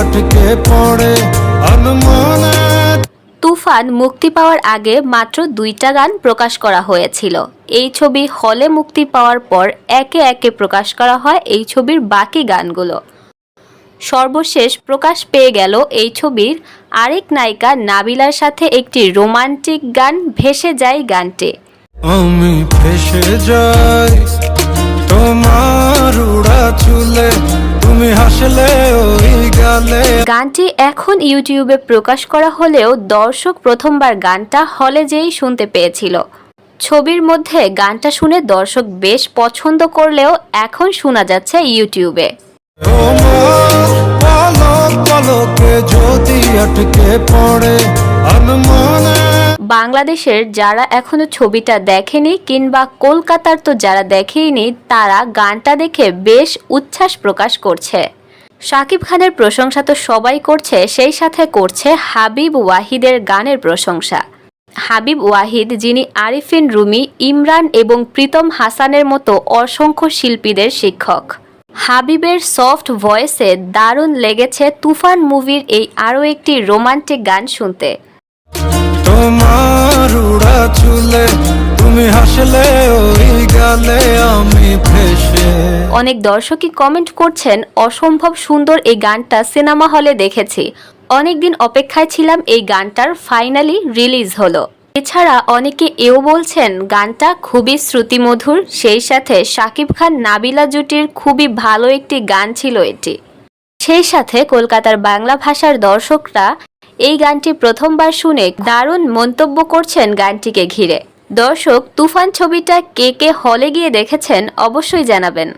আটকে পড়ে তুফান মুক্তি পাওয়ার আগে মাত্র দুইটা গান প্রকাশ করা হয়েছিল। এই ছবি হলে মুক্তি পাওয়ার পর একে একে প্রকাশ করা হয় এই ছবির বাকি গানগুলো। সর্বশেষ প্রকাশ পেয়ে গেল এই ছবির আরেক নায়িকা নাবিলার সাথে একটি রোমান্টিক গান ভেসে যায় গানটি। আমি ভেসে যাই তোমার উড়া চুলে তুমি গানটি এখন ইউটিউবে প্রকাশ করা হলেও দর্শক প্রথমবার গানটা হলে যেই শুনতে পেয়েছিল। ছবির মধ্যে গানটা শুনে দর্শক বেশ পছন্দ করলেও এখন শোনা যাচ্ছে ইউটিউবে। বাংলাদেশের যারা এখনও ছবিটা দেখেনি কিংবা কলকাতার তো যারা দেখেইনি, তারা গানটা দেখে বেশ উচ্ছ্বাস প্রকাশ করছে। শাকিব খানের প্রশংসা তো সবাই করছে, সেই সাথে করছে হাবিব ওয়াহিদের গানের প্রশংসা। হাবিব ওয়াহিদ, যিনি আরিফিন রুমি, ইমরান এবং প্রীতম হাসানের মতো অসংখ্য শিল্পীদের শিক্ষক। হাবিবের সফট ভয়েসে দারুণ লেগেছে তুফান মুভির এই আরও একটি রোমান্টিক গান শুনতে। তোমার চুলে, তুমি হাসলে ওই গালে অনেক দর্শকই কমেন্ট করছেন, অসম্ভব সুন্দর এই গানটা সিনেমা হলে দেখেছি। অনেকদিন অপেক্ষায় ছিলাম এই গানটার ফাইনালি রিলিজ হলো। এছাড়া অনেকে এও বলছেন, গানটা খুবই শ্রুতিমধুর, সেই সাথে শাকিব খান নাবিলা জুটির খুবই ভালো একটি গান ছিল এটি। সেই সাথে কলকাতার বাংলা ভাষার দর্শকরা এই গানটি প্রথমবার শুনে দারুণ মন্তব্য করছেন গানটিকে ঘিরে। দর্শক, তুফান ছবিটা কে কে হলে গিয়ে দেখেছেন অবশ্যই জানাবেন।